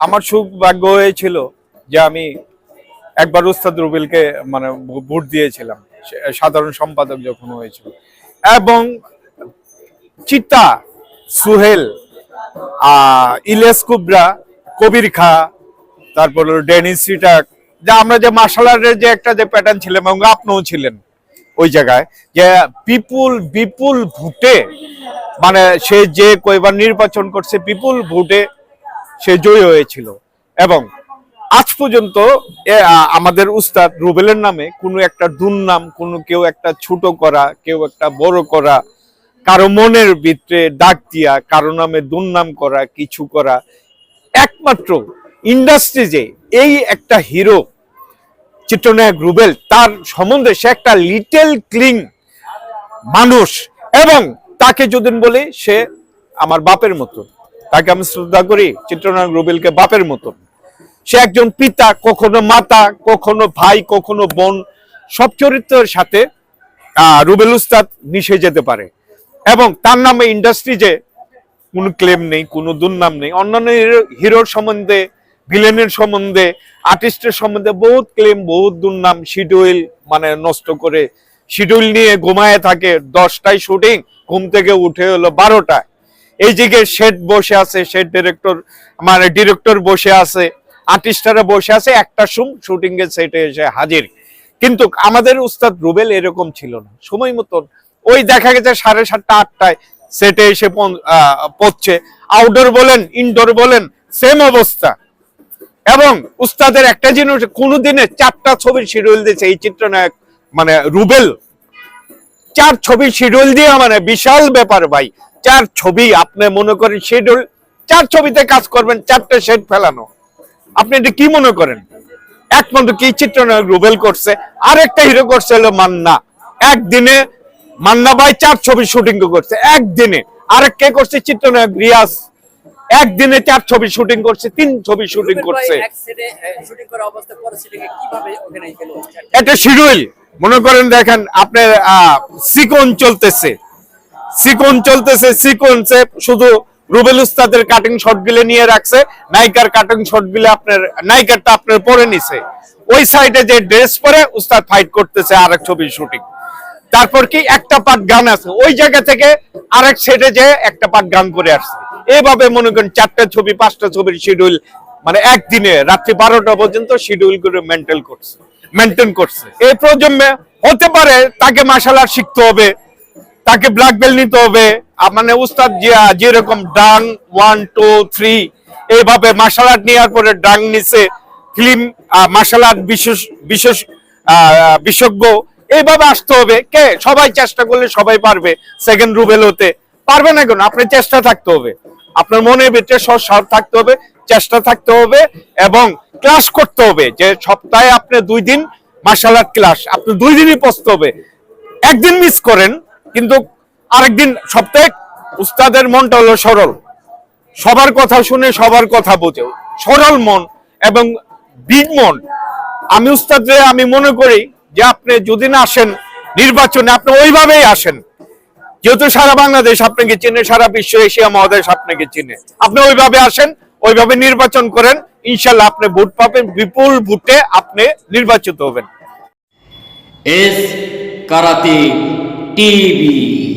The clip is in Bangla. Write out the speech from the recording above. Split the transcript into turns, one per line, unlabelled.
আমার সৌভাগ্য হয়েছিল যে আমি একবার উস্তাদ রুবেলকে মানে ভোট দিয়েছিলাম। সাধারণ সম্পাদক যখন হয়েছিল। এবং চিত্তা সুহেল আহ, ইলিয়াস কুবরা কবির খা তারপর ডেনিস সিটাক যা আমরা যে মার্শাল আর্টের যে একটা যে প্যাটার্ন ছিলাম এবং আপনিও ছিলেন ওই জায়গায় যে বিপুল বিপুল ভোটে মানে সে যে কয়বার নির্বাচন করছে বিপুল ভোটে সে জয়ী হয়েছিল। এবং আজ পর্যন্ত আমাদের উস্তাদ রুবেলের নামে কোনো একটা দুর্নাম, কোনো কেউ একটা ছোট করা, কেউ একটা বড় করা, কারও মনের ভিতরে ডাক দিয়া, কারও নামে দুর্নাম করা, কিছু করা, একমাত্র ইন্ডাস্ট্রিজে এই একটা হিরো চিত্রনায়ক রুবেল, তার সম্বন্ধে সে একটা লিটেল ক্লিং মানুষ। এবং তাকে যদি বলি সে আমার বাপের মতো। তাকে আমি শ্রদ্ধা করি চিত্রনায়ক রুবেলকে বাপের মতন। সে একজন পিতা, কখনো মাতা, কখনো ভাই, কখনো বোন, সব চরিত্রের সাথে রুবেল উস্তাদ মিশে যেতে পারে। এবং তার নামে ইন্ডাস্ট্রি যে কোনো ক্লেম নেই, কোনো দুর্নাম নেই, অন্যান্য হিরো- হিরোর সম্বন্ধে ভিলেনের সম্বন্ধে আর্টিস্টের সম্বন্ধে বহুত ক্লেম বহুত দুর্নাম শিডিউল মানে নষ্ট করে শিডিউল নিয়ে ঘুমায় থাকে, দশটায় শুটিং ঘুম থেকে উঠে হলো বারোটায়। এই দিকে শেড বসে আছে শেড ডিরেক্টর মানে ডিরেক্টর বসে আছে আর্টিস্টরা বসে আছে একটা সুম শুটিং এর সেটে এসে হাজির। কিন্তু আমাদের উস্তাদ রুবেল এরকম ছিল না। সময় মতন ওই দেখা গেছে সাড়ে সাতটা আটটায় সেটে এসে পৌঁ- আহ, পৌঁছছে আউটডোর বলেন ইনডোর বলেন সেম অবস্থা। এবং উস্তাদের একটা জিনিস কোনোদিনে চারটা ছবির শিডিউল দিয়েছে এই চিত্রনায়ক মানে রুবেল। চার ছবি শিডিউল দিয়ে মানে বিশাল ব্যাপার ভাই। চার ছবি আপনি মনে করেন শিডিউল চার ছবিতে কাজ করবেন চারটে শেড ফেলানো। আপনি এটা কি মনে করেন? একমাত্র কি চিত্রনায়ক রুবেল করছে আরেকটা হিরো করছে হলো মান্না। একদিনে মান্না ভাই চার ছবি শুটিং করছে একদিনে। আরেক কে করছে? চিত্রনায়ক রিয়াজ। একদিনে চার ছবি শুটিং করছে তিন ছবি শুটিং করছে। এটা শিডিউল। মনে করেন দেখেন আপনার আহ, সিকোন চলতেছে। সিকোন চলতেছে সিকোয়েন্সে শুধু রুবেল উস্তাদের কাটিং শটগুলো নিয়ে রাখছে, নায়িকার কাটিং শটগুলো আপনার নায়িকারটা আপনার পরে নিছে। ওই সাইডে যে ড্রেস পরে উস্তাদ ফাইট করতেছে আরেক ছবির শুটিং তারপর কি একটা পার্ট গান আছে, ওই জায়গা থেকে আরেক সেটে যে একটা পার্ট গান করে আসছে। এভাবে মনে করেন চারটা ছবি, পাঁচটা ছবির শিডিউল মানে একদিনে রাত্রি বারোটা পর্যন্ত শিডিউল করে মেনটেন করছে মেনটেন করছে। এই প্রজন্মে হতে পারে তাকে আর্ট শিখতে হবে তাকে ব্ল্যাক বেল নিতে হবে। মানে উস্তাদ জিয়া, যেরকম ডাং ওয়ান টু থ্রি এইভাবে মার্শাল আর্ট নেওয়ার পরে ডাং নিছে ফিল্ম মার্শাল আর্ট বিশেষ বিশেষ বিশেষজ্ঞ, এইভাবে আসতে হবে। কে? সবাই চেষ্টা করলে সবাই পারবে সেকেন্ড রুবেল হতে। পারবে না কেন? আপনার চেষ্টা থাকতে হবে। আপনার মনে ভিতরে সব থাকতে হবে, চেষ্টা থাকতে হবে, এবং ক্লাস করতে হবে। যে সপ্তাহে আপনি দুই দিন মার্শাল আর্ট ক্লাস আপনি দুই দিনই পড়তে হবে। একদিন মিস করেন কিন্তু আরেকদিন সপ্তাহে উস্তাদের মনটা হলো সরল। সবার কথা শুনে সবার কথা বোঝে। সরল মন এবং বিগ মন। আমি উস্তাদরে আমি মনে করি যে আপনি যদি না আসেন নির্বাচনে, আপনি ওইভাবেই আসেন। যেহেতু সারা বাংলাদেশ আপনাকে চিনে, সারা বিশ্ব এশিয়া মহাদেশ আপনাকে চিনে। আপনি ওইভাবে আসেন, ওইভাবে নির্বাচন করেন, ইনশাল্লাহ আপনি ভোট পাবেন, বিপুল ভোটে আপনি নির্বাচিত হবেন।
S karate TV.